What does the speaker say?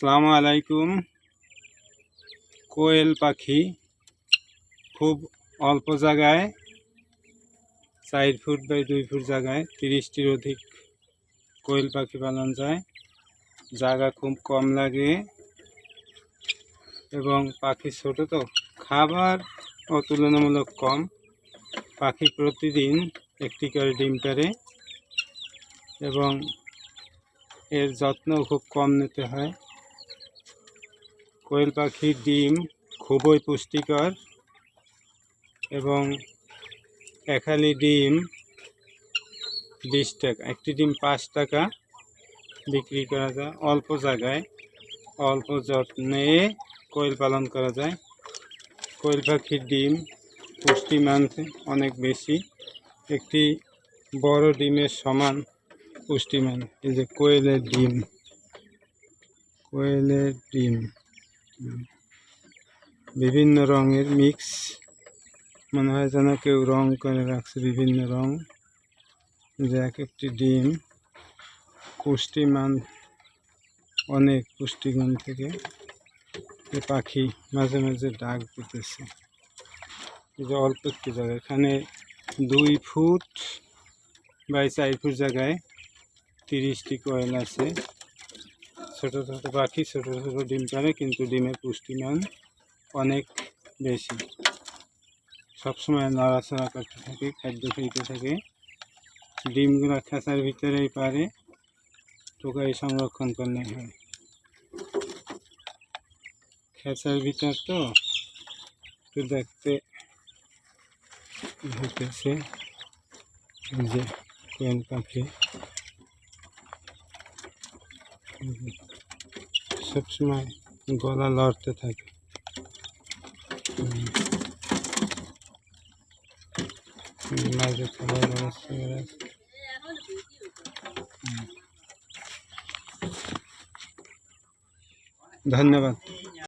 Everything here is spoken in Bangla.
আসসালামু আলাইকুম। কোয়েল পাখি খুব অল্প জায়গায়, চার ফুট বাই দুই ফুট জায়গায়, তিরিশটির অধিক কোয়েল পাখি পালন যায়। জায়গা খুব কম লাগে এবং পাখি ছোট তো, খাবার ও তুলনামূলক কম। পাখি প্রতিদিন একটি করে ডিম পারে এবং এর যত্ন খুব কম নিতে হয়। কোয়েল পাখির ডিম খুবই পুষ্টিকর এবং একালি ডিম বিশ টাকা, একটি ডিম পাঁচ টাকা বিক্রি করা যায়। অল্প জায়গায় অল্প যত্নে কোয়েল পালন করা যায়। কোয়েল পাখির ডিম পুষ্টিমান অনেক বেশি। একটি বড় ডিমের সমান পুষ্টিমান এই যে কোয়েলের ডিম কোয়েলের ডিম। বিভিন্ন রঙের মিক্স মনে হয় যেন কেউ রং করে রাখছে বিভিন্ন রং। যে এক একটি ডিম। পুষ্টিমান অনেক পুষ্টিগুণ থেকে পাখি মাঝে মাঝে ডাক দিতেছে। যে অল্প একটু জায়গা। এখানে দুই ফুট বাই চার ফুট জায়গায় তিরিশটি কয়েল আছে। ছোট ছোট পাখি, ছোট ছোট ডিম পারে, কিন্তু ডিমের পুষ্টিমান অনেক বেশি। সবসময় নড়াচড়া করতে থাকে, খাদ্য খেতে থাকে। ডিমগুলো খাঁচার ভিতরেই পারে টোকাই সংরক্ষণ করলে হয়। খেঁচার ভিতর তো একটু দেখতে হইতেছে, যে কোয়েল পাখি সবসময় গলা লড়তে থাকে হুম। মাঝে খাবার ব্যবস্থা করা আছে। হুম। ধন্যবাদ